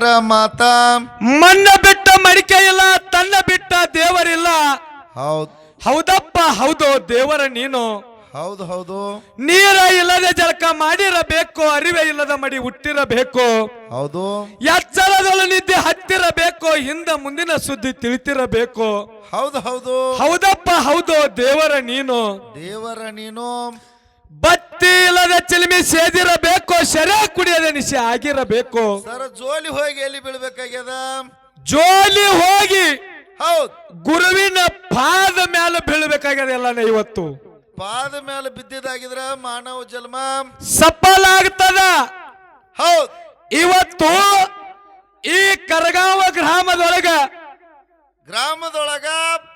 ಮಾತ್ರ ಮಾತಾ. ಮಣ್ಣ ಬಿಟ್ಟ ಮಡಿಕೆ ಇಲ್ಲ ತನ್ನ ಬಿಟ್ಟ ದೇವರಿಲ್ಲ. ಹೌದು. ಹೌದಪ್ಪ ಹೌದು ದೇವರ ನೀನು. ಹೌದು ಹೌದು. ನೀರ ಇಲ್ಲದೆ ಜಳಕ ಮಾಡಿರಬೇಕು ಅರಿವೆ ಇಲ್ಲದ ಮಡಿ ಹುಟ್ಟಿರಬೇಕು. ಹೌದು. ಎಚ್ಚರದಲ್ಲಿ ನಿದ್ದೆ ಹತ್ತಿರಬೇಕು ಹಿಂದ ಮುಂದಿನ ಸುದ್ದಿ ತಿಳಿತಿರಬೇಕು. ಹೌದು ಹೌದು. ಹೌದಪ್ಪ ಹೌದು ದೇವರ ನೀನು. ದೇವರ ನೀನು. ಬತ್ತಿ ಇಲ್ಲದ ಚಿಲಿಮಿ ಸೇದಿರಬೇಕು ಶರ ಕುಡಿಯದೆ ನಿಶೆ ಆಗಿರಬೇಕು. ಸರ ಜೋಲಿ ಹೋಗಿ ಎಲ್ಲಿ ಬೀಳ್ಬೇಕಾಗ್ಯದ? ಜೋಲಿ ಹೋಗಿ ಹೌದು. ಗುರುವಿನ ಪಾದ ಮ್ಯಾಲ ಬೀಳ್ಬೇಕಾಗ್ಯದ ಎಲ್ಲ ಇವತ್ತು. ಪಾದ ಮೇಲೆ ಬಿದ್ದಿದಾಗಿದ್ರ ಮಾನವ ಜನ್ಮ. ಸಫಲ ಆಗ್ತದ ಹೌದು. ಇವತ್ತು ಈ ಕರಗಾವ ಗ್ರಾಮದೊಳಗ ಗ್ರಾಮದೊಳಗ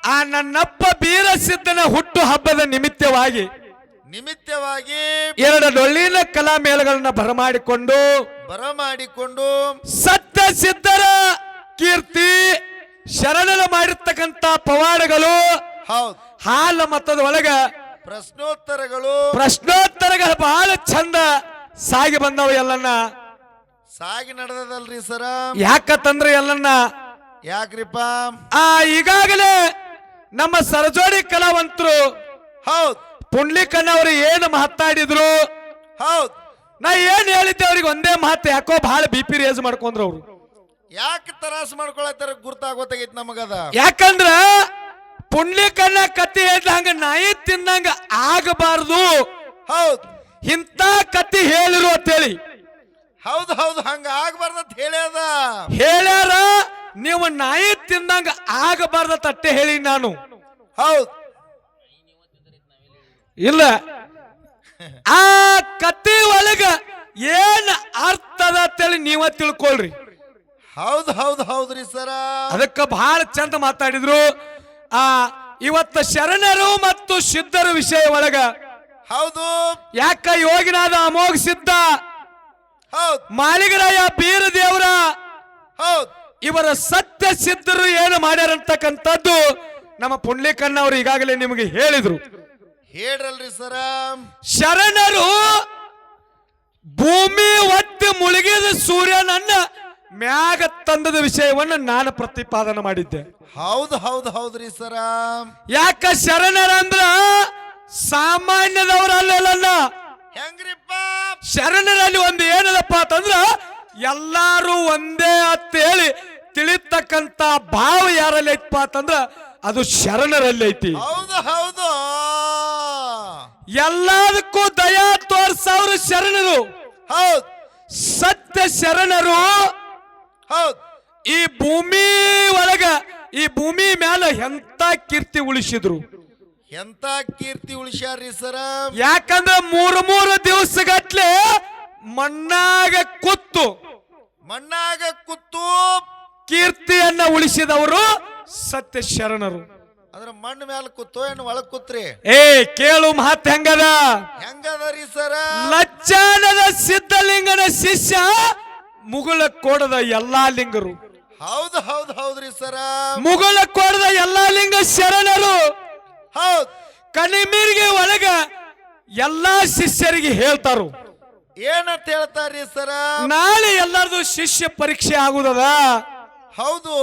ಆ ನನ್ನಪ್ಪ ಬೀರಸಿದ್ದನ ಹುಟ್ಟು ಹಬ್ಬದ ನಿಮಿತ್ತವಾಗಿ ನಿಮಿತ್ತವಾಗಿ ಎರಡು ಡೊಳ್ಳಿನ ಕಲಾ ಮೇಳಗಳನ್ನ ಬರಮಾಡಿಕೊಂಡು ಬರಮಾಡಿಕೊಂಡು ಸತ್ಯ ಸಿದ್ಧರ ಕೀರ್ತಿ ಶರಣನ ಮಾಡಿರ್ತಕ್ಕಂತ ಪವಾಡಗಳು ಹೌದು. ಹಾಲ ಮತದ ಒಳಗ ಪ್ರಶ್ನೋತ್ತರಗಳು ಪ್ರಶ್ನೋತ್ತರಗಳು ಬಹಳ ಚಂದ ಸಾಗಿ ಬಂದವು ಎಲ್ಲನ್ನ. ಸಾಗಿ ನಡೆದದಲ್ರಿ ಸರ. ಯಾಕತ್ತಂದ್ರೆ ಎಲ್ಲನ್ನ? ಯಾಕ್ರಿಪ್ಪ? ಆ ಈಗಾಗಲೇ ನಮ್ಮ ಸರಜೋಡಿ ಕಲಾವಂತರು ಹೌದ್. ಪುಂಡ್ಲಿಕನ್ನವರು ಏನು ಮಾತಾಡಿದ್ರು ಹೌದು. ನಾ ಏನ್ ಹೇಳಿದ್ದೆ ಅವ್ರಿಗೆ ಒಂದೇ ಮಾತು ಯಾಕೋ ಬಹಳ ಬಿ ಪಿ ರೇಸ್ ಮಾಡ್ಕೊಂಡ್ರು ಅವ್ರು. ಯಾಕೆ ತರಾಸ ಮಾಡ್ಕೊಳತ್ತಾರ ಗುರ್ತಾಗೋತಾಗೈತಿ ನಮಗದ ಯಾಕಂದ್ರ ಪುಂಡ್ಲಿಕನ್ನ ಕತ್ತಿ ಹೇಳ್ದಂಗ ನಾಯಿ ತಿನ್ನಂಗ ಆಗಬಾರ್ದು. ಹೌದು. ಇಂತ ಕತ್ತಿ ಹೇಳಿರು ಅಂತೇಳಿ. ಹೌದು ಹೌದು ಹಂಗ ಆಗ್ಬಾರ್ದಂತ ಹೇಳ್ಯಾದ ಹೇಳ್ಯಾರ ನೀವು ನಾಯಿ ತಿಂದಂಗ ಆಗಬಾರ್ದ ತಟ್ಟೆ ಹೇಳಿ ನಾನು. ಹೌದ್. ಇಲ್ಲ. ಆ ಕತ್ತಿ ಒಳಗ ಏನ್ ಅರ್ಥ ಅದ ಅಂತೇಳಿ ನೀವ ತಿಳ್ಕೊಳ್ರಿ. ಹೌದ್ ಹೌದ್ ಹೌದ್ರಿ ಸರ. ಅದಕ್ಕ ಬಹಳ ಚಂದ ಮಾತಾಡಿದ್ರು. ಆ ಇವತ್ತ ಶರಣರು ಮತ್ತು ಸಿದ್ಧರ ವಿಷಯ ಒಳಗ. ಹೌದು. ಯಾಕ ಯೋಗಿನಾದ ಅಮೋಘ ಸಿದ್ಧ? ಹೌದ್. ಮಾಲಿಗರಾಯ ಬೀರ ದೇವರ. ಹೌದ್. ಇವರ ಸತ್ಯ ಸಿದ್ಧರು ಏನು ಮಾಡ್ಯಾರಂತಕ್ಕಂಥದ್ದು ನಮ್ಮ ಪುಂಡ್ಲಿಕಣ್ಣ ಅವರು ಈಗಾಗಲೇ ನಿಮಗೆ ಹೇಳಿದ್ರು. ಹೇಳ್ರಲ್ರಿ ಸರ? ಶರಣರು ಭೂಮಿ ಒತ್ತಿ ಮುಳುಗಿದ ಸೂರ್ಯನನ್ನ ಮ್ಯಾಗ ತಂದದ ವಿಷಯವನ್ನು ನಾನು ಪ್ರತಿಪಾದನೆ ಮಾಡಿದ್ದೆ. ಹೌದು ಹೌದು ಹೌದ್ರಿ ಸರ. ಯಾಕ ಶರಣರಂದ್ರ ಸಾಮಾನ್ಯದವರಲ್ಲ ಹೆಂಗ್ರಿಪ್ಪ? ಶರಣರಲ್ಲಿ ಒಂದು ಏನದಪ್ಪ ಅಂತಂದ್ರ ಎಲ್ಲಾರು ಒಂದೇ ಅಂತ ಹೇಳಿ ತಿಳಿತಕ್ಕಂತ ಭಾವ ಯಾರಲ್ಲಿ ಐತಪ್ಪ ಅಂತಂದ್ರ ಅದು ಶರಣರಲ್ಲಿ ಐತಿ. ಹೌದು ಹೌದು. ಎಲ್ಲದಕ್ಕೂ ದಯಾ ತೋರ್ಸವ್ರು ಶರಣರು. ಹೌದು. ಸತ್ಯ ಶರಣರು. ಹೌದು. ಈ ಭೂಮಿ ಒಳಗ ಈ ಭೂಮಿ ಮ್ಯಾಲ ಎಂತ ಕೀರ್ತಿ ಉಳಿಸಿದ್ರು? ಎಂತ ಕೀರ್ತಿ ಉಳಿಸ್ಯಾರ್ರಿ ಸರ? ಯಾಕಂದ್ರೆ ಮೂರು ಮೂರು ದಿವಸಗಟ್ಲೆ ಮಣ್ಣಾಗ ಕೂತು ಮಣ್ಣಾಗ ಕೂತು ಕೀರ್ತಿಯನ್ನ ಉಳಿಸಿದವರು ಸತ್ಯ ಶರಣರು. ಅಂದ್ರ ಮಣ್ಣ ಮ್ಯಾಲ ಕೂತೋ ಏನು ಒಳಗ್ ಕೂತ್ರಿ? ಏ ಕೇಳು ಮಾತ್ ಹೆಂಗದ? ಹೆಂಗದರಿ ಸರ? ಲಚ್ಚಾನದ ಸಿದ್ಧಲಿಂಗನ ಶಿಷ್ಯ ಮುಗುಳ ಕೊಡದ ಎಲ್ಲಾ ಲಿಂಗರು. ಹೌದು ಹೌದು ಹೌದ್ರಿ ಸರ. ಮುಗುಳ ಕೊಡದ ಎಲ್ಲಾ ಲಿಂಗ ಶರಣರು. ಹೌದ್. ಕಣಿಮೀರಿಗೆ ಒಳಗ ಎಲ್ಲಾ ಶಿಷ್ಯರಿಗೆ ಹೇಳ್ತಾರು. ಏನಂತ ಹೇಳ್ತಾರ್ರಿ ಸರ? ನಾಳೆ ಎಲ್ಲಾರ್ದು ಶಿಷ್ಯ ಪರೀಕ್ಷೆ ಆಗುದದ? ಹೌದು.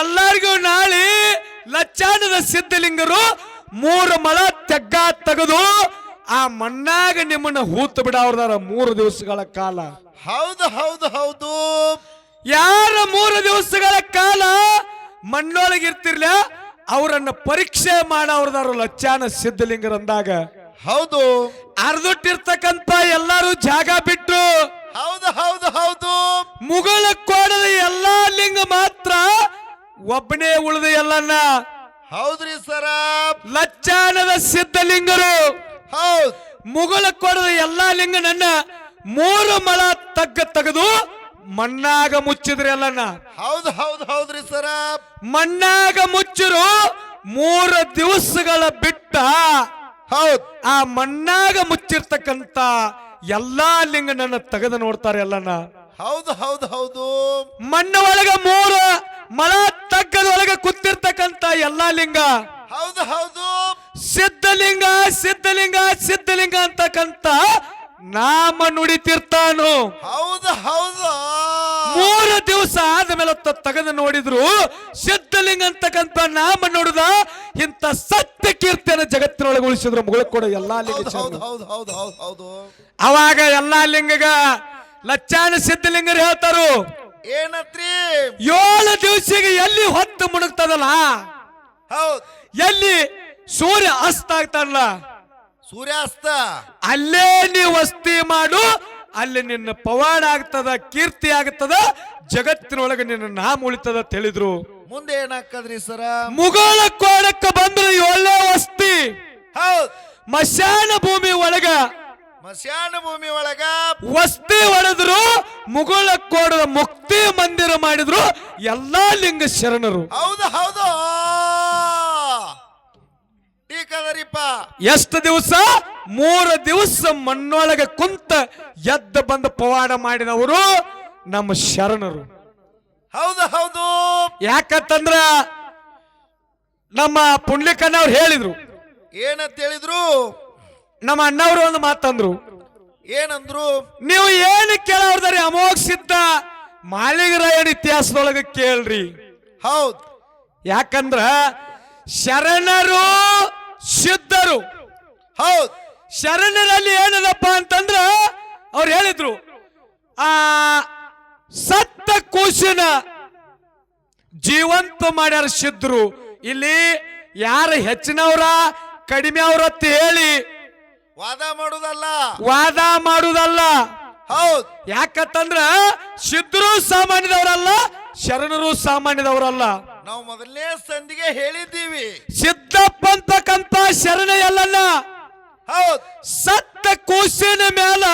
ಎಲ್ಲಾರ್ಗೂ ನಾಳೆ ಲಚ್ಚಾನದ ಸಿದ್ಧಲಿಂಗರು ಮೂರು ಮಳ ತೆಗ್ಗ ತೆಗೆದು ಆ ಮಣ್ಣಾಗ ನಿಮ್ಮನ್ನ ಹೂತು ಬಿಡವ್ರದಾರ ಮೂರು ದಿವಸಗಳ ಕಾಲ. ಹೌದು ಹೌದು ಹೌದು. ಯಾರ ಮೂರು ದಿವಸಗಳ ಕಾಲ ಮಣ್ಣೊಳಗೆ ಇರ್ತಿರ್ಲ ಅವರನ್ನ ಪರೀಕ್ಷೆ ಮಾಡವ್ರದಾರ ಲಚ್ಚಾನ ಸಿದ್ಧಲಿಂಗರಂದಾಗ ಹೌದು. ಅರ್ದುಟ್ಟಿರ್ತಕ್ಕಂತ ಎಲ್ಲಾರು ಜಾಗ ಬಿಟ್ಟು ಹೌದು ಹೌದು ಹೌದು. ಮುಗಳ ಕೋಡದ ಎಲ್ಲಾ ಲಿಂಗ ಮಾತ್ರ ಒಬ್ಬನೇ ಉಳಿದ ಎಲ್ಲನ್ನ. ಹೌದ್ರಿ ಸರ. ಲಚ್ಚಾನದ ಸಿದ್ಧಲಿಂಗರು ಹೌದು. ಮುಗುಳ ಕೊಡದ ಎಲ್ಲಾ ಲಿಂಗನನ್ನ ಮೂರು ಮಳ ತಗ್ಗ ತೆಗೆದು ಮಣ್ಣಾಗ ಮುಚ್ಚಿದ್ರಿ ಎಲ್ಲನ್ನ. ಹೌದು ಹೌದು ಹೌದ್ರಿ ಸರ. ಮಣ್ಣಾಗ ಮುಚ್ಚಿರು ಮೂರು ದಿವಸಗಳ ಬಿಟ್ಟ ಹೌದು. ಆ ಮಣ್ಣಾಗ ಮುಚ್ಚಿರ್ತಕ್ಕಂತ ಎಲ್ಲಾ ಲಿಂಗನನ್ನ ತೆಗೆದು ನೋಡ್ತಾರೆ ಎಲ್ಲನ್ನ. ಹೌದು ಹೌದು ಹೌದು. ಮಣ್ಣ ಒಳಗ ಮೂರು ಮಳ ತಗ್ಗದೊಳಗೆ ಕೂತಿರ್ತಕ್ಕಂತ ಎಲ್ಲಾ ಲಿಂಗ ಹೌದು ಹೌದು. ಸಿದ್ಧಲಿಂಗ ಸಿದ್ಧಲಿಂಗ ಸಿದ್ಧಲಿಂಗ ಅಂತಕ್ಕಂತ ನಾಮ ನುಡಿತಿರ್ತಾನು ಹೌದು ಹೌದು. ಮೂರು ದಿವಸ ಆದಮೇಲೆ ತಗದು ತೆಗೆದು ನೋಡಿದ್ರು ಸಿದ್ಧಲಿಂಗ ಅಂತಕ್ಕಂತ ನಾಮ ನೋಡಿದ ಇಂಥ ಸತ್ಯ ಕೀರ್ತಿಯನ್ನು ಜಗತ್ತಿನೊಳಗೆ ಉಳಿಸಿದ್ರು ಮುಗಳ ಕೂಡ ಎಲ್ಲಾ ಲಿಂಗ ಹೌದು ಹೌದು ಹೌದು ಹೌದು ಹೌದು ಹೌದು. ಅವಾಗ ಎಲ್ಲಾ ಲಿಂಗಗ ಲಚ್ಚಾನ ಸಿದ್ಧಲಿಂಗರು ಹೇಳ್ತಾರು. ಏನತ್ರಿ? ಏಳು ದಿವಸಿಗೆ ಎಲ್ಲಿ ಹೊತ್ತು ಮುಣುಗ್ತದಲ್ಲ? ಹೌದ್. ಎಲ್ಲಿ ಸೂರ್ಯ ಅಸ್ತ ಆಗ್ತಾನಲ್ಲ? ಸೂರ್ಯಾಸ್ತ. ಅಲ್ಲೇ ನೀವು ವಸ್ತಿ ಮಾಡು ಅಲ್ಲಿ ನಿನ್ನ ಪವಾಡ ಆಗ್ತದ ಕೀರ್ತಿ ಆಗ್ತದ ಜಗತ್ತಿನೊಳಗೆ ನಿನ್ನ ನಾಮ ಉಳಿತದ ತಿಳಿದ್ರು ಮುಂದೆ ಏನಾಗ್ತದ್ರಿ ಸರ? ಮುಗೋಳ ಕೋಡಕ್ಕೆ ಬಂದ್ರೆ ಒಳ್ಳೆ ವಸ್ತಿ ಹೌದ್. ಮಶಾನ ಭೂಮಿ ಒಳಗ ಮಶಾನ ಭೂಮಿ ಒಳಗ ವಸ್ತಿ ಹೊಡೆದ್ರು ಮುಗುಳ ಕೋಡದ ಮುಕ್ತಿ ಮಂದಿರ ಮಾಡಿದ್ರು ಎಲ್ಲಾ ಲಿಂಗ ಶರಣರು. ಹೌದು ಹೌದು. ಟೀಕದರಿಪ್ಪ ಎಷ್ಟು ದಿವಸ? ಮೂರು ದಿವಸ ಮಣ್ಣೊಳಗೆ ಕುಂತ ಎದ್ದ ಬಂದ ಪವಾಡ ಮಾಡಿದವರು ನಮ್ಮ ಶರಣರು. ಹೌದು ಹೌದು. ಯಾಕಂತಂದ್ರ ನಮ್ಮ ಪುಂಡ್ಲಿಕಣ್ಣವ್ರು ಹೇಳಿದ್ರು. ಏನಂತ ಹೇಳಿದ್ರು? ನಮ್ಮ ಅಣ್ಣವರು ಒಂದು ಮಾತಂದ್ರು. ಏನಂದ್ರು? ನೀವು ಏನು ಕೇಳವ್ರದಾರಿ ಅಮೋಘ ಸಿದ್ಧ? ಮಾಲಿಗರಾಯಣ ಇತಿಹಾಸದೊಳಗೆ ಕೇಳ್ರಿ. ಹೌದು. ಯಾಕಂದ್ರ ಶರಣರು ಸಿದ್ಧರು ಹೌದು. ಶರಣರಲ್ಲಿ ಏನದಪ್ಪ ಅಂತಂದ್ರ ಅವ್ರು ಹೇಳಿದ್ರು ಆ ಸತ್ತ ಕೂಸಿನ ಜೀವಂತ ಮಾಡ್ಯಾರ ಸಿದ್ಧರು ಇಲ್ಲಿ ಯಾರು ಹೆಚ್ಚಿನವ್ರ ಕಡಿಮೆ ಅವ್ರ ಅಂತ ಹೇಳಿ ವಾದ ಮಾಡುದಲ್ಲ. ವಾದ ಮಾಡುದಲ್ಲ. ಹೌದು. ಯಾಕಂತಂದ್ರ ಸಿದ್ಧರು ಸಾಮಾನ್ಯದವರಲ್ಲ ಶರಣರು ಸಾಮಾನ್ಯದವರಲ್ಲ. ನಾವು ಮೊದಲನೇ ಸಂಧಿಗೆ ಹೇಳಿದ್ದೀವಿ. ಸಿದ್ದಪ್ಪ ಅಂತಕ್ಕಂತ ಶರಣ ಎಲ್ಲಲ್ಲ ಹೌದ್. ಸತ್ತ ಕೂಸಿನ ಮ್ಯಾಲ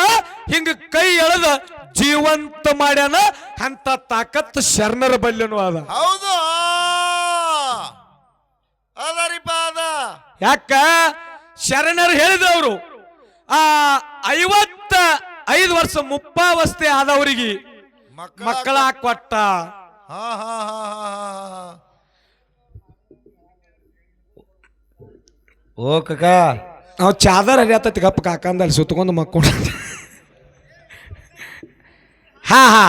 ಹಿಂಗ ಕೈ ಎಳೆದ ಜೀವಂತ ಮಾಡ್ಯಾನ ಅಂತ ತಾಕತ್ ಶರಣರ ಬಲ್ಯನು ಅದ. ಹೌದು. ಅದರಿಪ ಅದ. ಯಾಕ? ಶರಣರು ಹೇಳಿದವರು. ಆ ಐವತ್ತ ಐದು ವರ್ಷ ಮುಪ್ಪಾವಸ್ಥೆ ಆದವರಿಗೆ ಮಕ್ಕಳ ಕೊಟ್ಟ. ಹಾ ಹಾ ಹಾ ಓ ಕಕ. ನಾವು ಚಾದರ್ ಹರಿಯತೈತಿ ಗಪ್ಪ ಕಾಕಂದಲ್ಲಿ ಸುತ್ಕೊಂಡು ಮಕ್ಕೊಂಡು. ಹಾ ಹಾ.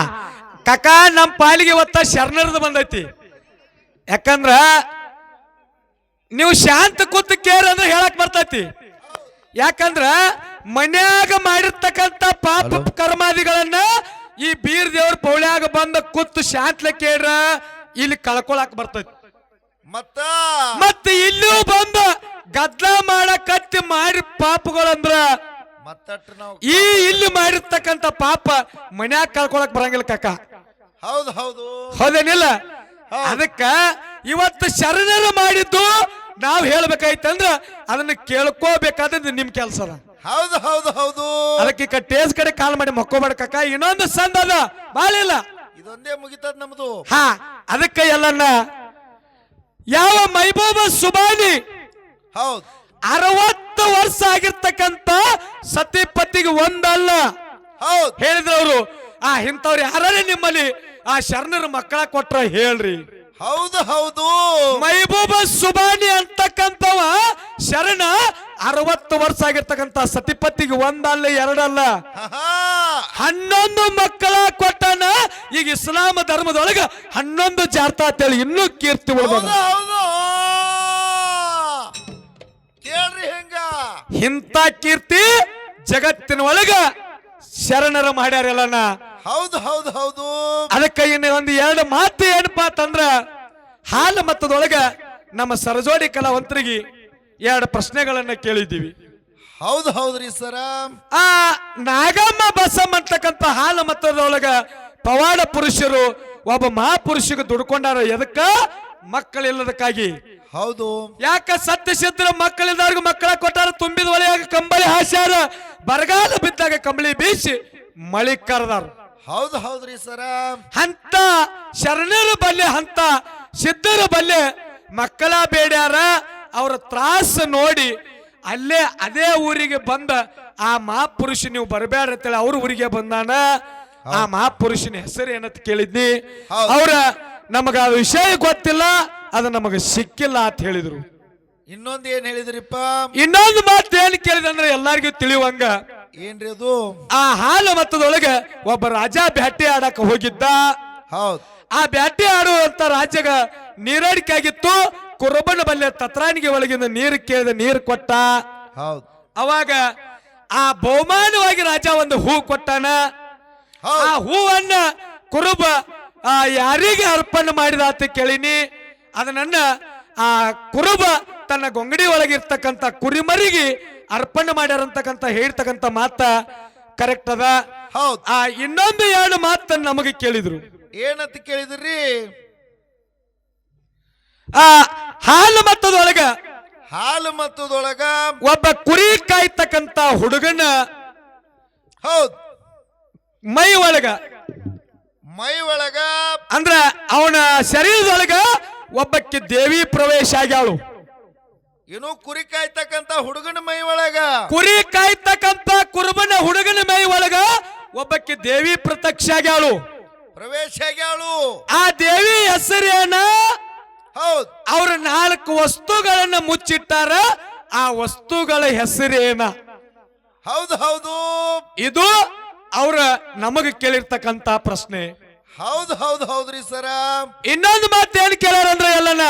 ಕಾಕಾ ನಮ್ಮ ಪಾಲಿಗೆ ಒತ್ತ ಶರಣರದು ಬಂದೈತಿ. ಯಾಕಂದ್ರ ನೀವು ಶಾಂತ ಕೂತ್ ಕೇರ್ ಅಂದ್ರೆ ಹೇಳಕ್ ಬರ್ತೈತಿ. ಯಾಕಂದ್ರ ಮನ್ಯಾಗ ಮಾಡಿರ್ತಕ್ಕಂಥ ಪಾಪ ಕರ್ಮಾದಿಗಳನ್ನ ಈ ಬೀರ್ ದೇವ್ರ ಪೌಳ್ಯಾಗ ಬಂದ ಕೂತು ಶಾಂತ್ಲೆ ಕೇಳ್ರ ಇಲ್ಲಿ ಕಳ್ಕೊಳಕ್ ಬರ್ತೈತಿ. ಮತ್ತ? ಮತ್ತೆ ಇಲ್ಲೂ ಬಂದ ಗದ್ಲ ಮಾಡಕತ್ತಿ ಮಾಡಿ ಪಾಪಗಳಂದ್ರ ಮತ್ತಟ್ಟು ನಾವು ಈ ಇಲ್ಲಿ ಮಾಡಿರ್ತಕ್ಕಂಥ ಪಾಪ ಮನ್ಯಾಗ ಕಳ್ಕೊಳಕ್ ಬರಂಗಿಲ್ಲ ಕಾಕ. ಹೌದು ಹೌದು. ಹೌದೇನಿಲ್ಲ? ಹೌದ್. ಅದಕ್ಕ ಇವತ್ತು ಶರಣರು ಮಾಡಿದ್ದು ನಾವು ಹೇಳ್ಬೇಕಾಯ್ತಂದ್ರ ಅದನ್ನ ಕೇಳ್ಕೋಬೇಕಾದ್ರೆ ನಿಮ್ ಕೆಲಸ ಹೌದು ಹೌದು ಹೌದು. ಅದಕ್ಕೆ ಈಗ ಟೇಸ್ ಕಡೆ ಕಾಲ್ ಮಾಡಿ ಮಕ್ಕೋಬೇಡ ಕಾಕ. ಇನ್ನೊಂದು ಸಂದ ಅದ ಬಾಳಿಲ್ಲ ಇದೊಂದೇ ಮುಗಿತದ ನಮ್ದು. ಹಾ ಅದಕ್ಕೆ ಎಲ್ಲನ್ನ ಯಾವ ಮೈಬೋಬ ಸುಬಾನಿ ಹೌದು. ಅರವತ್ತು ವರ್ಷ ಆಗಿರ್ತಕ್ಕಂತ ಸತಿಪತಿಗೆ ಒಂದಲ್ಲ. ಹೌದು. ಹೇಳಿದ್ರು ಅವರು ಆ ಇಂಥವ್ರು ಯಾರೇ ನಿಮ್ಮಲ್ಲಿ ಆ ಶರಣರ ಮಕ್ಕಳ ಕೊಟ್ರ ಹೇಳ್ರಿ. ಹೌದು ಹೌದು. ಮೈಬೂಬ ಸುಬಾನಿ ಅಂತಕ್ಕಂಥವ ಶರಣ ಅರವತ್ತು ವರ್ಷ ಆಗಿರ್ತಕ್ಕಂಥ ಸತಿಪತಿಗೆ ಒಂದಲ್ಲ ಎರಡಲ್ಲ. ಹನ್ನೊಂದು ಮಕ್ಕಳ ಕೊಟ್ಟನ ಈಗ ಇಸ್ಲಾಂ ಧರ್ಮದೊಳಗ ಹನ್ನೊಂದು ಜಾರ್ತಾ ತೇಳಿ ಇನ್ನೂ ಕೀರ್ತಿ ಹೌದು ಹೌದು. ಕೇಳ್ರಿ ಹೆಂಗ? ಇಂಥ ಕೀರ್ತಿ ಜಗತ್ತಿನ ಒಳಗ ಶರಣರ ಮಾಡ್ಯಾರಲ್ಲನ ಹೌದು ಹೌದು ಹೌದು. ಅದಕ್ಕೆ ಇನ್ನು ಒಂದು ಎರಡು ಮಾತು ಏನಪ್ಪಾ ಅಂತಂದ್ರ ಹಾಲು ಮತದೊಳಗ ನಮ್ಮ ಸರಜೋಡಿ ಕಲಾವಂತರಿಗೆ ಎರಡು ಪ್ರಶ್ನೆಗಳನ್ನ ಕೇಳಿದ್ದೀವಿ. ಹೌದು ಹೌದ್ರಿ ಸರ. ಆ ನಾಗಮ್ಮ ಬಸಮ್ಮ ಅಂತಕ್ಕಂಥ ಹಾಲು ಮತದೊಳಗ ಪವಾಡ ಪುರುಷರು ಒಬ್ಬ ಮಹಾಪುರುಷಿಗೆ ದುಡ್ಕೊಂಡಾರ ಎದಕ್ಕ? ಮಕ್ಕಳಿಲ್ಲದಕ್ಕಾಗಿ. ಹೌದು. ಯಾಕ ಸತ್ಯ ಸಿದ್ರ ಮಕ್ಕಳಿದ್ದವ್ರಿಗೆ ಮಕ್ಕಳ ಕೊಟ್ಟಾರ? ತುಂಬಿದ ಒಳೆಯಾಗ ಕಂಬಳಿ ಹಾಸ್ಯಾರ ಬರಗಾಲ ಬಿದ್ದಾಗ ಕಂಬಳಿ ಬೀಸಿ ಮಳಿ ಕರೆದಾರ. ಹೌದು ಹೌದ್ರಿ ಸರ. ಅಂತ ಶರಣರು ಬಲ್ಲೆ ಅಂತ ಸಿದ್ಧರ ಬಲ್ಲೆ ಮಕ್ಕಳ ಬೇಡ್ಯಾರ ಅವರ ತ್ರಾಸ ನೋಡಿ ಅಲ್ಲೇ ಅದೇ ಊರಿಗೆ ಬಂದ ಆ ಮಹಾಪುರುಷ ನೀವು ಬರಬೇಡ ಅಂತೇಳಿ ಅವ್ರ ಊರಿಗೆ ಬಂದಾನ. ಆ ಮಹಾಪುರುಷನ ಹೆಸರು ಏನಂತ ಕೇಳಿದ್ನಿ. ಅವ್ರ ನಮಗ ಆ ವಿಷಯ ಗೊತ್ತಿಲ್ಲ ಅದು ನಮಗ ಸಿಕ್ಕಿಲ್ಲ ಅಂತ ಹೇಳಿದ್ರು. ಇನ್ನೊಂದು ಏನ್ ಹೇಳಿದ್ರಿಪ್ಪ? ಇನ್ನೊಂದು ಮಾತು ಏನ್ ಕೇಳಿದಂದ್ರೆ ಎಲ್ಲಾರ್ಗೂ ತಿಳಿಯುವಂಗ. ಏನ್ರಿ ಅದು? ಆ ಹಾಲು ಮತ್ತದೊಳಗೆ ಒಬ್ಬ ರಾಜ ಭೇಟಿ ಆಡಕ್ ಹೋಗಿದ್ದ. ಹೌದ್. ಆ ಬ್ಯಾಟಿ ಆಡುವಂತ ರಾಜ್ಯಗ ನೀರಾಡಿಕೆ ಆಗಿತ್ತು ಕುರುಬನ ಬಲ್ಲೆ ತತ್ರಾನಿಗೆ ಒಳಗಿಂದ ನೀರು ಕೇಳಿದ ನೀರು ಕೊಟ್ಟ. ಹೌದು. ಅವಾಗ ಆ ಬಹುಮಾನವಾಗಿ ರಾಜ ಒಂದು ಹೂ ಕೊಟ್ಟಾನ. ಆ ಹೂವನ್ನ ಕುರುಬ ಆ ಯಾರಿಗೆ ಅರ್ಪಣೆ ಮಾಡಿದ ಅಂತ ಕೇಳಿನಿ. ಅದನ್ನ ಆ ಕುರುಬ ತನ್ನ ಗೊಂಗಡಿ ಒಳಗಿರ್ತಕ್ಕಂಥ ಕುರಿಮರಿಗೆ ಅರ್ಪಣೆ ಮಾಡ್ಯಾರಂತಕ್ಕಂಥ ಹೇಳ್ತಕ್ಕಂಥ ಮಾತ ಕರೆಕ್ಟ್ ಅದ. ಹೌದು. ಆ ಇನ್ನೊಂದು ಎರಡು ಮಾತನ್ನ ನಮಗೆ ಕೇಳಿದ್ರು. ಏನಂತ ಕೇಳಿದ್ರಿ? ಆ ಹಾಲು ಮತ್ತದೊಳಗ ಹಾಲು ಮತ್ತದೊಳಗ ಒಬ್ಬ ಕುರಿ ಕಾಯ್ತಕ್ಕಂತ ಹುಡುಗನ ಹೌದು. ಮೈ ಒಳಗ. ಮೈ ಒಳಗ ಅಂದ್ರ ಅವನ ಶರೀರದೊಳಗ ಒಬ್ಬಕ್ಕೆ ದೇವಿ ಪ್ರವೇಶ ಆಗ್ಯಾಳು. ಏನು ಕುರಿ ಕಾಯ್ತಕ್ಕಂತ ಹುಡುಗನ ಮೈ ಒಳಗ. ಕುರಿ ಕಾಯ್ತಕ್ಕಂತ ಕುರುಬನ ಹುಡುಗನ ಮೈ ಒಳಗ ಒಬ್ಬಕ್ಕೆ ದೇವಿ ಪ್ರತ್ಯಕ್ಷ ಆಗ್ಯಾಳು. ಪ್ರವೇಶ ಆಗ್ಯಾಳು ಆ ದೇವಿ ಹೆಸರೇನ? ಹೌದು. ಅವ್ರ ನಾಲ್ಕು ವಸ್ತುಗಳನ್ನ ಮುಚ್ಚಿಟ್ಟಾರ ಆ ವಸ್ತುಗಳ ಹೆಸರೇನ? ಹೌದು ಹೌದು. ಇದು ಅವ್ರ ನಮಗ ಕೇಳಿರ್ತಕ್ಕಂತ ಪ್ರಶ್ನೆ. ಹೌದು ಹೌದು ಹೌದ್ರಿ ಸರ. ಇನ್ನೊಂದು ಮಾತು ಏನ್ ಕೇಳಾರಂದ್ರೆ ಎಲ್ಲನ?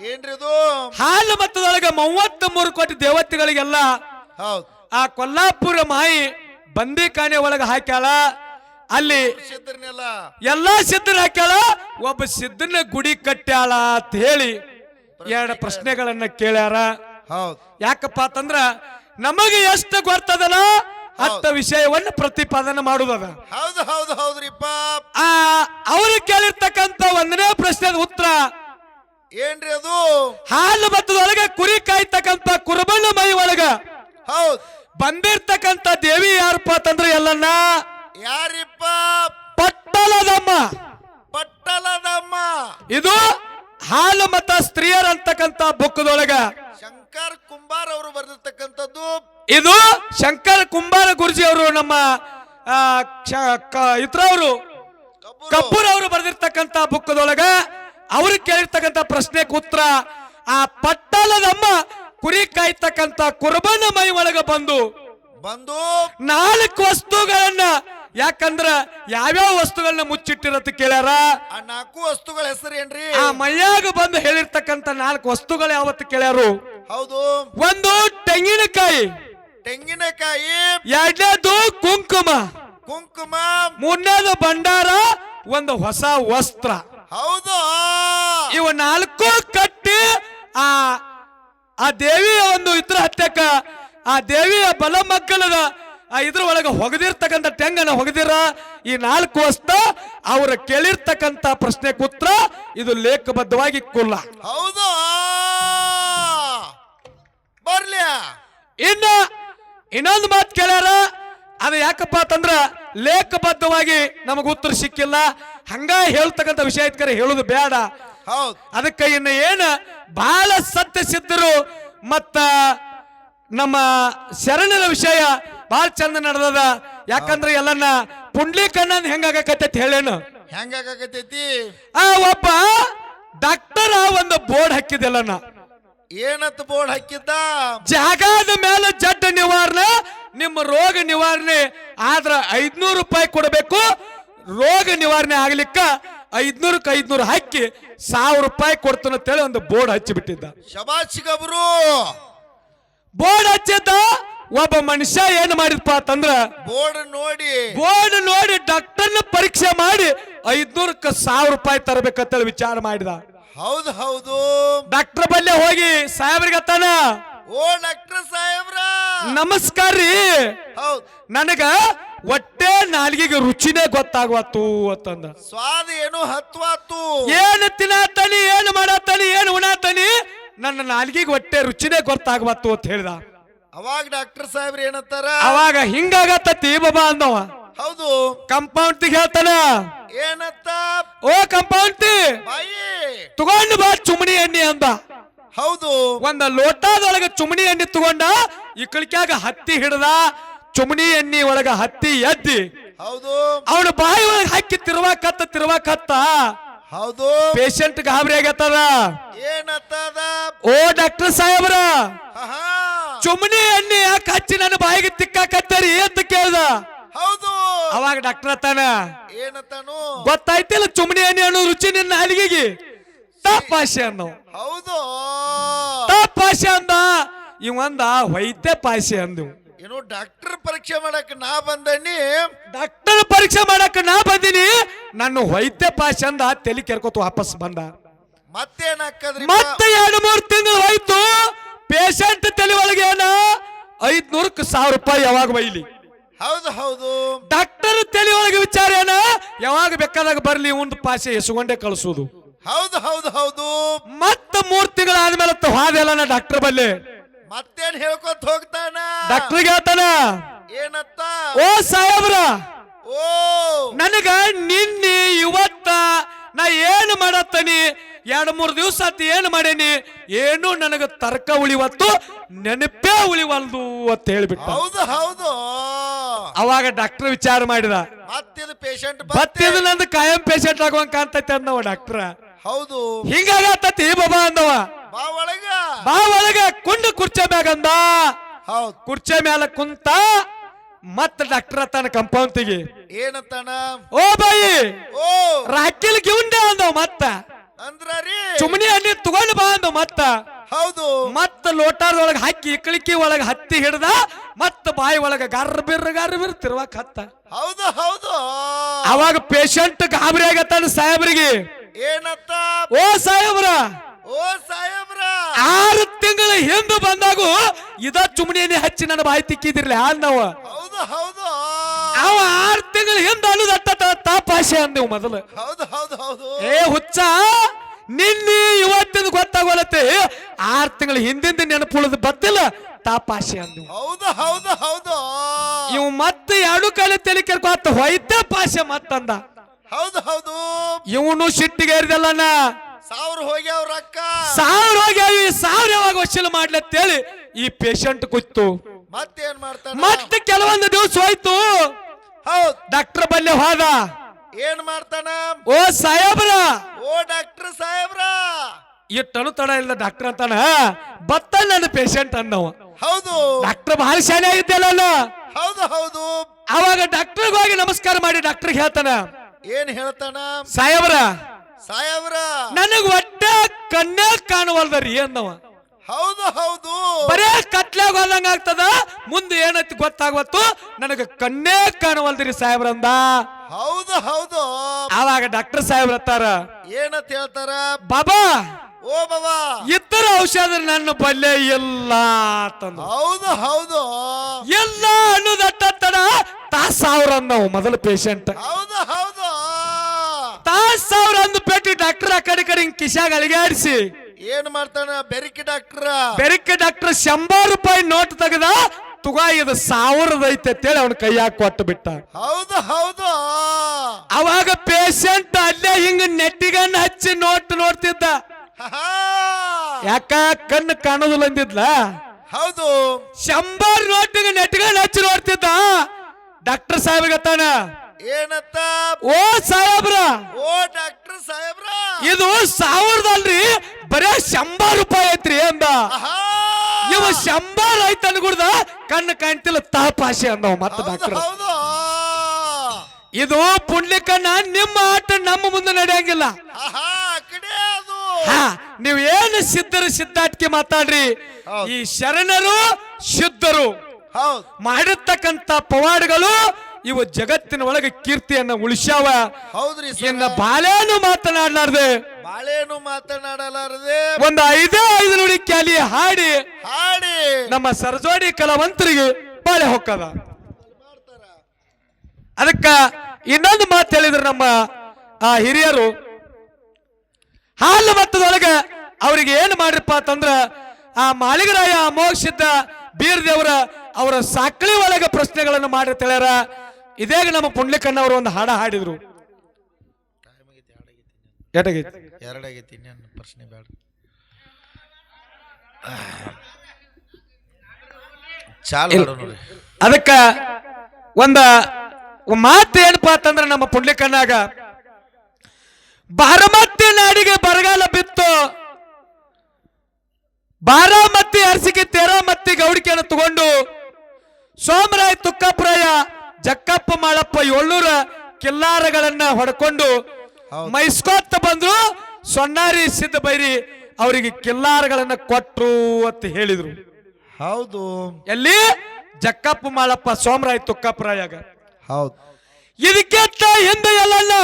ಏನ್ರಿ ಇದು? ಹಾಲು ಮತ್ತದೊಳಗ ಮೂವತ್ತ ಮೂರು ಕೋಟಿ ದೇವತೆಗಳಿಗೆಲ್ಲ ಹೌದು. ಆ ಕೊಲ್ಲಾಪುರ ಮಾಯಿ ಬಂದಿ ಕಾಣೆ ಒಳಗ ಹಾಕ್ಯಾಳ. ಅಲ್ಲಿ ಎಲ್ಲ ಸಿದ್ಧನ ಹಾಕ್ಯಾಳ ಒಬ್ಬ ಸಿದ್ಧನ ಗುಡಿ ಕಟ್ಟ್ಯಾಳ ಅಂತ ಹೇಳಿ ಎರಡು ಪ್ರಶ್ನೆಗಳನ್ನ ಕೇಳ್ಯಾರ. ಹೌದು. ಯಾಕಪ್ಪ ಅಂತಂದ್ರ ನಮಗೆ ಎಷ್ಟು ಗೊತ್ತದಲ್ಲ ಅತ್ತ ವಿಷಯವನ್ನು ಪ್ರತಿಪಾದನೆ ಮಾಡುದದ. ಹೌದು ಹೌದು ಹೌದ್ರಿಪ್ಪ ಆ ಅವರು ಕೇಳಿರ್ತಕ್ಕಂತ ಒಂದನೇ ಪ್ರಶ್ನೆ ಉತ್ತರ ಏನ್ರಿ ಅದು? ಹಾಲು ಬತ್ತದೊಳಗೆ ಕುರಿ ಕಾಯ್ತಕ್ಕಂತ ಕುರುಬಣ್ಣ ಮೈ ಒಳಗ ಹೌದು. ಬಂದಿರ್ತಕ್ಕಂತ ದೇವಿ ಯಾರಪ್ಪ ಅಂತಂದ್ರೆ ಎಲ್ಲನ್ನ ಯಾರಿಪ್ಪ? ಪಟ್ಟಲದಮ್ಮ. ಪಟ್ಟಲದಮ್ಮ. ಇದು ಹಾಲು ಮತ ಸ್ತ್ರೀಯರ್ ಅಂತಕ್ಕಂತ ಬುಕ್ಕದೊಳಗ. ಶಂಕರ್ ಕುಂಬಾರ್ ಅವರು ಬರೆದಿರ್ತಕ್ಕಂಥದ್ದು. ಇದು ಶಂಕರ ಕುಂಬಾರ ಗುರುಜಿ ಅವರು ನಮ್ಮ ಇತರವರು. ಕಪೂರ್ ಅವರು ಬರೆದಿರ್ತಕ್ಕಂತ ಬುಕ್ಕದೊಳಗ ಅವ್ರು ಕೇಳಿರ್ತಕ್ಕಂತ ಪ್ರಶ್ನೆಗೆ ಉತ್ತರ ಆ ಪಟ್ಟಲದಮ್ಮ ಕುರಿ ಕಾಯ್ತಕ್ಕಂತ ಕುರುಬನ ಮೈ ಒಳಗ ಬಂದು ಬಂದು ನಾಲ್ಕು ವಸ್ತುಗಳನ್ನ ಯಾಕಂದ್ರ ಯಾವ್ಯಾವ ವಸ್ತುಗಳನ್ನ ಮುಚ್ಚಿಟ್ಟಿರತ್ತ ಕೇಳ್ಯಾರ? ಆ ನಾಲ್ಕು ವಸ್ತುಗಳ ಹೆಸರು ಏನ್ರಿ? ಆ ಮೈಯಾಗ ಬಂದು ಹೇಳಿರ್ತಕ್ಕಂತ ನಾಲ್ಕು ವಸ್ತುಗಳು ಯಾವತ್ತು ಕೇಳ್ಯಾರು? ಹೌದು. ಒಂದು ತೆಂಗಿನಕಾಯಿ. ತೆಂಗಿನಕಾಯಿ. ಎರಡನೇದು ಕುಂಕುಮ. ಕುಂಕುಮ. ಮೂರನೇದು ಭಂಡಾರ ಒಂದು ಹೊಸ ವಸ್ತ್ರ. ಹೌದು. ಇವ ನಾಲ್ಕು ಕಟ್ಟಿ ಆ ಆ ದೇವಿಯ ಒಂದು ಇದ್ರ ಹತ್ಯಕ ಆ ದೇವಿಯ ಬಲ ಮಗ್ಗಲದ ಆ ಇದ್ರ ಒಳಗೆ ಹೊಗದಿರ್ತಕ್ಕಂಥ ಟೆಂಗನ ಹೊಗದಿರ? ಈ ನಾಲ್ಕು ವಸ್ತ ಅವರ ಕೇಳಿರ್ತಕ್ಕಂಥ ಪ್ರಶ್ನೆ ಕೂತ್ರ ಇದು ಲೇಖಬದ್ಧವಾಗಿ ಕುಲ್ಲ. ಹೌದು. ಬರ್ಲಿ. ಇನ್ನ ಇನ್ನೊಂದು ಮಾತು ಕೇಳ್ಯಾರ? ಅದು ಯಾಕಪ್ಪ ಅಂತಂದ್ರ ಲೇಖಬದ್ಧವಾಗಿ ನಮಗೆ ಉತ್ತರ ಸಿಕ್ಕಿಲ್ಲ. ಹಂಗ ಹೇಳ್ತಕ್ಕಂಥ ವಿಷಯ ಇದ್ಕರೆ ಹೇಳುದು ಬೇಡ ಹೌದು. ಅದಕ್ಕೆ ಇನ್ನು ಏನು ಬಹಳ ಸತ್ಯ ಸಿದ್ಧರು ಮತ್ತ ನಮ್ಮ ಶರಣರ ವಿಷಯ ಬಹಳ ಚಂದ ನಡೆದದ. ಯಾಕಂದ್ರೆ ಎಲ್ಲನ್ನ ಪುಂಡ್ಲೀಕಣ್ಣನ್ ಹೆಂಗಾಗಕತ್ತೈತಿ ಹೇಳೇನು? ಹೆಂಗಾಗತೈತಿ ಆ ಒಬ್ಬ ಡಾಕ್ಟರ್ ಒಂದು ಬೋರ್ಡ್ ಹಾಕಿದೆಲ್ಲನ ಏನತ್ ಬೋರ್ಡ್ ಹಾಕಿದ್ದ? ಜಾಗದ ಮೇಲೆ ಜಡ್ಡ ನಿವಾರಣೆ ನಿಮ್ಮ ರೋಗ ನಿವಾರಣೆ ಆದ್ರ ಐದ್ನೂರು ರೂಪಾಯಿ ಕೊಡಬೇಕು. ರೋಗ ನಿವಾರಣೆ ಆಗ್ಲಿಕ್ಕ ಐದ್ನೂರಕ್ಕೆ ಐದ್ನೂರು ಹಾಕಿ ಸಾವಿರ ರೂಪಾಯಿ ಕೊಡ್ತಾನ ಅಂತೇಳಿ ಒಂದು ಬೋರ್ಡ್ ಹಚ್ಚಿಬಿಟ್ಟಿದ್ದ. ಶಬಾಷ್ ಅವರು. ಬೋರ್ಡ್ ಹಚ್ಚಿದ್ದ. ಒಬ್ಬ ಮನುಷ್ಯ ಏನ್ ಮಾಡಿದಪ್ಪ ಅಂತಂದ್ರ ಬೋರ್ಡ್ ನೋಡಿ. ಬೋರ್ಡ್ ನೋಡಿ ಡಾಕ್ಟರ್ನ ಪರೀಕ್ಷೆ ಮಾಡಿ ಐದ್ನೂರಕ್ಕೆ ಸಾವಿರ ರೂಪಾಯಿ ತರಬೇಕಂತೇಳಿ ವಿಚಾರ ಮಾಡಿದ. ಹೌದು ಹೌದು. ಡಾಕ್ಟರ್ ಬಲ್ಲೆ ಹೋಗಿ ಸಾಹೇಬ್ರಿಗೆ ಅತ್ತಾನ ಓ ಡಾಕ್ಟರ್ ಸಾಹೇಬ್ರ. ನಮಸ್ಕಾರ ರೀ. ಹೌದ್. ನನಗ ಒಟ್ಟೆ ನಾಲ್ಗಿಗೆ ರುಚಿನೇ ಗೊತ್ತಾಗ್ವತ್ತು ಅಂತಂದ. ಸ್ವಾದ ಏನು ಹತ್ವಾತು. ಏನು ತಿನ್ನತಾನಿ ಏನು ಮಾಡತ್ತಾನಿ ಏನು ಉಣಾತಾನಿ ನನ್ನ ನಾಲ್ಗಿಗೆ ಒಟ್ಟೆ ರುಚಿನೇ ಗೊತ್ತಾಗವತ್ತು ಅಂತ ಹೇಳ್ದ. ಅವಾಗ ಡಾಕ್ಟರ್ ಸಾಹೇಬ್ರ ಏನಂತಾರ? ಅವಾಗ ಹಿಂಗಾಗತ್ತತಿ ಬಾಬಾ ಅಂದವ. ಹೌದು. ಕಂಪೌಂಡ್ ಹೇಳ್ತಾನ. ಏನತ್ತ? ಓ ಕಂಪೌಂಡ್ ಬಾಯಿ. ತಗೊಂಡು ಬಾ ಚುಮಣಿ ಎಣ್ಣೆ ಅಂದ. ಹೌದು. ಒಂದ ಲೋಟದೊಳಗ ಚುಮಣಿ ಎಣ್ಣೆ ತಗೊಂಡ ಇಕ್ಕಳಿಕ್ಯಾಗ ಹತ್ತಿ ಹಿಡ್ದ ಚುಮಣಿ ಎಣ್ಣೆ ಒಳಗ ಹತ್ತಿ ಎದ್ದಿ. ಹೌದು. ಅವನು ಬಾಯಿ ಒಳಗ ಹಾಕಿ ತಿರ್ವಾಕತ್ತ ತಿರ್ವಾಕತ್ತ. ಹೌದು. ಪೇಷಂಟ್ ಗಾಬರಿ ಆಗತ್ತದ. ಏನತ್ತದ? ಓ ಡಾಕ್ಟರ್ ಸಾಹೇಬ್ರ. ಆಹಾ. ಚುಮಣಿ ಎಣ್ಣೆ ಯಾಕೆ ಹಚ್ಚಿ ನನ್ನ ಬಾಯಿಗೆ ತಿಕ್ಕಾಕತ್ತರಿ ಅಂತ ಕೇಳ್ದ. ಹೌದು. ಅವಾಗ ಡಾಕ್ಟರ್ ಅತ್ತಾನ ಏನತ್ತಾನು? ಗೊತ್ತಾಯ್ತಿಲ್ಲ ಚುಮ್ನಿ ಎಣ್ಣೆ ಅನ್ನೋ ರುಚಿ ನಿನ್ನ ಅಲ್ಲಿಗೆ ತಪಾಶೆ ಅನ್ನೋ. ಹೌದು. ತಪಾಶೆ ಅಂದ. ಇವಂದ ವೈದ್ಯ ಪಾಶೆ ಅಂದು ಏನು ಡಾಕ್ಟರ್ ಪರೀಕ್ಷೆ ಮಾಡಕ್ ನಾ ಬಂದನಿ. ಡಾಕ್ಟರ್ ಪರೀಕ್ಷೆ ಮಾಡಕ್ ನಾ ಬಂದಿನಿ. ನನ್ನ ವೈದ್ಯ ಪಾಶೆ ಅಂದ ತಲೆ ಕೆರ್ಕೋತ ವಾಪಸ್ ಬಂದ. ಮತ್ತೇನಾಕದ್ರಿ ಮತ್ತೆ ಎರಡು ಮೂರು ಸಾವಿರ ರೂಪಾಯಿ ಯಾವಾಗ ಬೈಲಿ? ಹೌದು ಹೌದು. ಡಾಕ್ಟರ್ ತಲೆ ಒಳಗೆ ವಿಚಾರ ಏನ? ಯಾವಾಗ ಬೇಕಾದಾಗ ಬರ್ಲಿ ಒಂದು ಪಾಸೆ ಎಸ್ಕೊಂಡೇ ಕಳಿಸೋದು. ಹೌದು ಹೌದು ಹೌದು. ಮತ್ತ ಮೂರ್ ತಿಂಗಳ ಆದ್ಮೇಲೆ ತ ನಾ ಡಾಕ್ಟರ್ ಬಲ್ಲೆ. ಮತ್ತೇನ್ ಹೇಳ್ಕೊತ ಹೋಗ್ತಾನ? ಡಾಕ್ಟರ್ಗೆ ಹೇಳ್ತಾನ? ಏನತ್ತ? ಓ ಸಾಹೇಬ್ರ! ಓ. ನನಗ ನಿನ್ನೆ ಇವತ್ತ ನಾ ಏನು ಮಾಡತ್ತನಿ? ಎರಡು ಮೂರು ದಿವಸ ಆತಿ ಏನು ಮಾಡೇನಿ? ಏನು ನನಗೆ ತರ್ಕ ಉಳಿವತ್ತು ನೆನಪೇ ಉಳಿವಲ್ದು ಅಂತ ಹೇಳ್ಬಿಟ್ಟು. ಹೌದು ಹೌದು. ಅವಾಗ ಡಾಕ್ಟರ್ ವಿಚಾರ ಮಾಡಿದ. ಮತ್ತಿದು ಪೇಷಂಟ್ ನಂದು ಕಾಯಂ ಪೇಷಂಟ್ ಆಗುವಂಗ ಕಾಣ್ತೈತೆ ಅಂದವ ಡಾಕ್ಟರ್. ಹೌದು. ಹಿಂಗಾಗತ್ತತಿ ಬಾಬಾ ಅಂದವ. ಬಾ ಒಳಗ. ಬಾ ಒಳಗ ಕುಂಡು ಕುರ್ಚೆ ಮ್ಯಾಗ ಅಂದ. ಹೌದು. ಕುರ್ಚೆ ಮ್ಯಾಲ ಕುಂತ ಮತ್ತ ಡಾಕ್ಟರ್ ತನ್ನ ತೆಗಿ ಏನತ್ತಾನ ಓ ಬಾಯಿ ಓ. ರಾಕಿಲ್ ಗಿವುಂಡೆ ಅಂದವ ಮತ್ತ. ಅಂದ್ರ ರೀ ಚುಮನಿ ಹಣ್ಣಿ ತಗೊಂಡು ಬಾ ಅಂದವ ಮತ್ತ. ಹೌದು. ಮತ್ತ ಲೋಟಾರದೊಳಗ ಹಾಕಿ ಇಕ್ಕಳಿಕಿ ಒಳಗ ಹತ್ತಿ ಹಿಡ್ದ ಮತ್ತ ಬಾಯಿ ಒಳಗ ಗರ್ಬಿರ್ ಗರ್ಬಿರ್ ತಿರ್ವಾಕ್ ಹತ್ತ. ಹೌದು ಹೌದು. ಅವಾಗ ಪೇಷಂಟ್ ಗಾಬರಿ ಆಗತ್ತಾನ ಸಾಹೇಬ್ರಿಗೆ. ಏನತ್ತ? ಓ ಸಾಹೇಬ್ರ. ಓ ಸಾಹೇಬ್ರ. ಆರು ತಿಂಗಳ ಹಿಂದೆ ಬಂದಾಗೂ ಇದ ಚುಮಣಿಯನ್ನೇ ಹಚ್ಚಿ ನನ್ನ ಬಾಯಿ ತಿಕ್ಕಿದಿರ್ಲಿ ಆ ನಾವ. ಹೌದು ಹೌದು. ಅವ ಆರು ತಿಂಗಳ ಹಿಂದೆ ಅನ್ನೋದಟ್ಟ ತಾಪಾಶೆ ಅಂದೆವು ಮೊದಲು. ಹೌದು ಹೌದು ಹೌದು. ಏ ಹುಚ್ಚ ನಿನ್ನೆ ಇವತ್ತಿನ ಗೊತ್ತಾಗೋಲತ್ತೆ. ಆರು ತಿಂಗಳ ಹಿಂದಿಂದ ನೆನಪುಳದ್ ಬತ್ತಿಲ್ಲ. ತಾಪಾಶೆ ಅಂದ. ಹೌದು ಹೌದು ಹೌದು. ಇವ್ ಮತ್ತೆ ಎರಡು ಕಾಲ ತಲೆ ಕೆರ್ಕೊತ್ತ ಹೊಯ್ತ ಪಾಶೆ ಮತ್ತಂದ. ಹೌದು ಹೌದು. ಇವನು ಸಿಟ್ಟಿಗೆ ಏರಿದಲ್ಲನ ಸಾವಿರ ಹೋಗ್ಯಾವ ರೊಕ್ಕ ಸಾವಿರ ಹೋಗ್ಯಾವ ಈ ಸಾವಿರ ಯಾವಾಗ ವಸೂಲು ಮಾಡ್ಲತ್ತೇಳಿ ಈ ಪೇಷಂಟ್ ಕುತ್ತು ಮತ್ತೇನ್ ಮಾಡ್ತಾನ? ಮತ್ತೆ ಕೆಲವೊಂದು ದಿವಸ ಹೋಯ್ತು. ಹೌದು. ಡಾಕ್ಟರ್ ಬಲ್ಲೆ ಹೋದ. ಏನ್ ಮಾಡ್ತಾನ? ಓ ಸಾಹೇಬ್ರ! ಓ ಡಾಕ್ಟರ್ ಸಾಹೇಬ್ರ! ಇಟ್ಟನು ತಡ ಇಲ್ಲ ಡಾಕ್ಟರ್ ಅಂತಾನ. ಬತ್ತ ನನ್ನ ಪೇಷಂಟ್ ಅನ್ನವ. ಹೌದು. ಡಾಕ್ಟರ್ ಬಹಳ ಶಾನೆ ಆಗಿದ್ದಲ್ಲ ಹೌದು ಹೌದು. ಅವಾಗ ಡಾಕ್ಟರ್ ಹೋಗಿ ನಮಸ್ಕಾರ ಮಾಡಿ ಡಾಕ್ಟರ್ ಹೇಳ್ತಾನ. ಏನ್ ಹೇಳ್ತಾನ? ಸಾಹೇಬ್ರ! ಸಾಹೇಬ್ರ! ನನಗ್ ಒಟ್ಟ ಕಣ್ಣೇ ಕಾಣವಲ್ದರಿ ಅನ್ನವ. ಹೌದು ಹೌದು. ಬರೇ ಕತ್ಲಾಗ ಹೋದಂಗ ಆಗ್ತದ ಮುಂದೆ ಏನೈತಿ ಗೊತ್ತಾಗವತ್ತು ನನಗ ಕಣ್ಣೇ ಕಾಣವಲ್ದಿರಿ ಸಾಹೇಬ್ರಂದ ಹೌದು ಹೌದು. ಆವಾಗ ಡಾಕ್ಟರ್ ಸಾಹೇಬ್ರ ಹತ್ತಾರ ಏನಂತ ಹೇಳ್ತಾರ? ಬಾಬಾ ಓ ಬಾಬಾ. ಇತರ ಔಷಧ ನನ್ನ ಬಲ್ಲೆ ಇಲ್ಲ ಅಂತಂದು ಹೌದು ಹೌದು. ಎಲ್ಲ ಅನ್ನೋದಟ್ಟ ತಾಸ್ ಸಾವಿರ ಅಂದವು ಮೊದಲು ಪೇಷಂಟ್ ಹೌದು ಹೌದು. ತಾಸ್ ಸಾವಿರ ಅಂದು ಪೆಟ್ಟಿ ಡಾಕ್ಟರ್ ಆ ಕಡೆ ಕಡೆ ಹಿಂಗ್ ಕಿಶಾಗ ಅಳಿಗಾಡಿಸಿ ಏನ್ ಮಾಡ್ತಾನ? ಬೆರಿಕೆ ಡಾಕ್ಟರ್. ಬೆರಿಕೆ ಡಾಕ್ಟರ್ ಶಂಬರ್ ರೂಪಾಯಿ ನೋಟ್ ತೆಗೆದ ತುಗ ಇದು ಸಾವಿರದ ಐತೆ ಅಂತೇಳಿ ಅವನ ಕೈಯಾಗ ಕೊಟ್ಟು ಬಿಟ್ಟ. ಹೌದು ಹೌದು. ಅವಾಗ ಪೇಷಂಟ್ ಅಲ್ಲೇ ಹಿಂಗ ನೆಟ್ಟಿಗನ್ನ ಹಚ್ಚಿ ನೋಟ್ ನೋಡ್ತಿದ್ದ. ಯಾಕ ಕಣ್ಣು ಕಾಣೋದಿಲ್ಲ ಅಂದಿದ್ಲ? ಹೌದು. ಶಂಬರ್ ನೋಟಿಗೆ ನೆಟ್ಟಿಗನ್ನ ಹಚ್ಚಿ ನೋಡ್ತಿದ್ದ. ಡಾಕ್ಟರ್ ಸಾಹೇಬ್ ತಾನ ಏನತ್ತ? ಓ ಸಾಹೇಬ್ರ! ಓ ಡಾಕ್ಟರ್ ಸಾಹೇಬ್ರ! ಇದು ಸಾವಿರದಲ್ರಿ ಬರೇ ಶಂಬರ್ ರೂಪಾಯಿ ಐತ್ರಿ ಅಂದ. ಇವ ಶಂಬಾಲ್ ಆಯ್ತು ಅನ್ಗುಡ್ದ ಕಣ್ಣು ಕಾಣ್ತಿಲ್ಲ ತಾಪಾಶೆ ಅಂದವ ಮತ್ತೆ ಡಾಕ್ಟರ್. ಇದು ಪುಣ್ಯಕಣ್ಣ ನಿಮ್ಮ ಆಟ ನಮ್ಮ ಮುಂದೆ ನಡೆಯಂಗಿಲ್ಲ. ಹಾ ನೀವ್ ಏನು ಸಿದ್ಧರು ಸಿದ್ಧಾಟಿಕೆ ಮಾತಾಡ್ರಿ? ಈ ಶರಣರು ಶುದ್ಧರು. ಮಾಡಿರ್ತಕ್ಕಂತ ಪವಾಡಗಳು ಇವು ಜಗತ್ತಿನ ಒಳಗೆ ಕೀರ್ತಿಯನ್ನ ಉಳಿಸ್ಯಾವ? ಹೌದ್ರಿ ಇನ್ನ ಬಾಳೇನು ಮಾತನಾಡಲಾರದೆ? ಬಾಳೇನು ಮಾತನಾಡಲಾರದೆ? ಒಂದು ಐದೇ ಐದು ನುಡಿ ಕ್ಯಾಲಿ ಹಾಡಿ. ಹಾಡಿ. ನಮ್ಮ ಸರಜೋಡಿ ಕಲಾವಂತರಿಗೆ ಬಾಳೆ ಹೊಕ್ಕದ. ಅದಕ್ಕ ಇನ್ನೊಂದು ಮಾತು ಹೇಳಿದ್ರು ನಮ್ಮ ಆ ಹಿರಿಯರು. ಹಾಲು ಮತ್ತದೊಳಗ ಅವ್ರಿಗೆ ಏನು ಮಾಡ್ರಪ್ಪ ಅಂತಂದ್ರ ಆ ಮಾಳಿಗರಾಯ ಅಮೋಘಸಿದ್ದ ಬೀರ್ ದೇವರ ಅವರ ಸಾಕಳಿ ಒಳಗ ಪ್ರಶ್ನೆಗಳನ್ನು ಮಾಡಿ ಹೇಳ್ಯಾರ ಇದೇಗ ನಮ್ಮ ಪುಂಡ್ಲಿಕಣ್ಣ ಅವರು ಒಂದು ಹಾಡ ಹಾಡಿದ್ರು? ಎಟಾಗೈತಿ ಎರಡಾಗೈತಿ ಇನ್ನೇನು ಪ್ರಶ್ನೆ ಬೇಡ. ಚಾಲು ಅದಕ್ಕ ಒಂದ ಮಾತು ಏನಪ್ಪಾ ಅಂತಂದ್ರ ನಮ್ಮ ಪುಂಡ್ಲಿಕಣ್ಣಾಗ ಬಾರಮತಿ ನಾಡಿಗೆ ಬರಗಾಲ ಬಿತ್ತು. ಬಾರಾಮತಿ ಅರಸಿಕೆ ಮತ್ತೆ ಗೌಡಿಕೆಯನ್ನು ತಗೊಂಡು ಸೋಮರಾಯ ತುಕ್ಕಪ್ರಾಯ ಜಕ್ಕಪ್ಪ ಮಾಳಪ್ಪ ಏಳ್ನೂರ ಕಿಲ್ಲಾರಗಳನ್ನ ಹೊಡ್ಕೊಂಡು. ಮೈಸ್ಕೋತ್ ಬಂದ್ರು ಸೊನ್ನಾರಿ ಸಿದ್ಧ ಬೈರಿ ಅವರಿಗೆ ಕಿಲ್ಲಾರಗಳನ್ನ ಕೊಟ್ರು ಅಂತ ಹೇಳಿದ್ರು. ಹೌದು. ಎಲ್ಲಿ? ಜಕ್ಕಪ್ಪ ಮಾಳಪ್ಪ ಸೋಮರಾಯ್ ತುಕ್ಕಪ್ಪರಾಯಾಗ ಹೌದು. ಇದಕ್ಕೆ ಹಿಂದೆ ಎಲ್ಲಲ್ಲ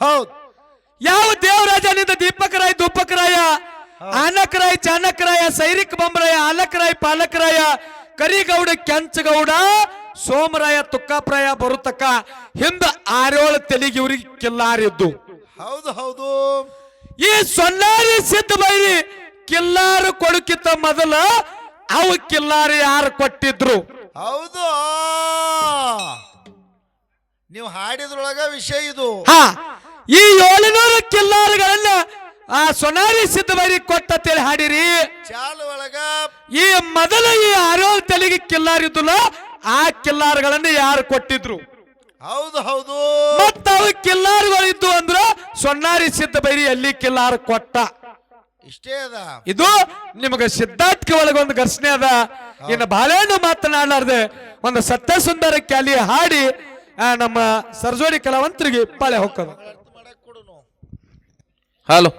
ಹೌದು. ಯಾವ ದೇವರಾಜನಿಂದ ದೀಪಕರಾಯ್ ದೂಪಕರಾಯ ಆನಕರಾಯ್ ಚಾನಕರಾಯ ಸೈರಿಕ್ ಬಂಬರಾಯ ಆಲಕರಾಯ್ ಪಾಲಕರಾಯ ಕರಿಗೌಡ ಕೆಂಚಗೌಡ ಸೋಮರಾಯ ತುಕ್ಕಾಪ್ರಾಯ ಬರುತ್ತಕ್ಕ. ಹಿಂದ ಆರೋಳ ತೆಲಿಗೆ ಇವ್ರಿಗೆ ಕಿಲ್ಲಾರಿದ್ದು. ಹೌದು ಹೌದು. ಈ ಸೊನ್ನಾರಿ ಸಿದ್ಧ ಬೈರಿ ಕಿಲ್ಲಾರು ಕೊಡುಕಿತ ಮೊದಲ ಅವು ಕಿಲ್ಲಾರಿ ಯಾರು ಕೊಟ್ಟಿದ್ರು? ಹೌದು. ನೀವು ಹಾಡಿದ್ರೊಳಗ ವಿಷಯ ಇದು. ಹಾ ಈ ಏಳುನೂರು ಕಿಲ್ಲಾರುಗಳನ್ನ ಆ ಸೊನಾರಿ ಸಿದ್ಧ ಬೈರಿ ತಲೆ ಹಾಡಿರಿ. ಚಾಲು ಒಳಗ ಈ ಮೊದಲ ಈ ಆರೋಳ ತೆಲಿಗೆ ಕಿಲ್ಲಾರಿದ್ದುಲ್ಲ ಆ ಕಿಲ್ಲಾರ್ಗಳನ್ನ ಯಾರು ಕೊಟ್ಟಿದ್ರು? ಹೌದು ಹೌದು. ಮತ್ತ ಅವು ಕಿಲ್ಲಾರುಗಳಿದ್ದು ಅಂದ್ರ ಸೊನ್ನಾರಿ ಸಿದ್ಧ ಬೈರಿ ಅಲ್ಲಿ ಕಿಲ್ಲಾರ್ ಕೊಟ್ಟ. ಇಷ್ಟೇ ಅದ. ಇದು ನಿಮಗೆ ಸಿದ್ಧಾರ್ಥಕ್ಕೆ ಒಳಗೊಂದು ಘರ್ಷಣೆ ಅದ. ಇನ್ನು ಬಾಳೇನು ಮಾತನಾಡಲಾರ್ದೆ ಒಂದು ಸತ್ಯ ಸುಂದರ ಕ್ಯಾಲಿ ಹಾಡಿ ನಮ್ಮ ಸರ್ಜೋಡಿ ಕಲಾವಂತರಿಗೆ ಪಾಳೆ ಹೊಕ್ಕದು ಹಲೋ.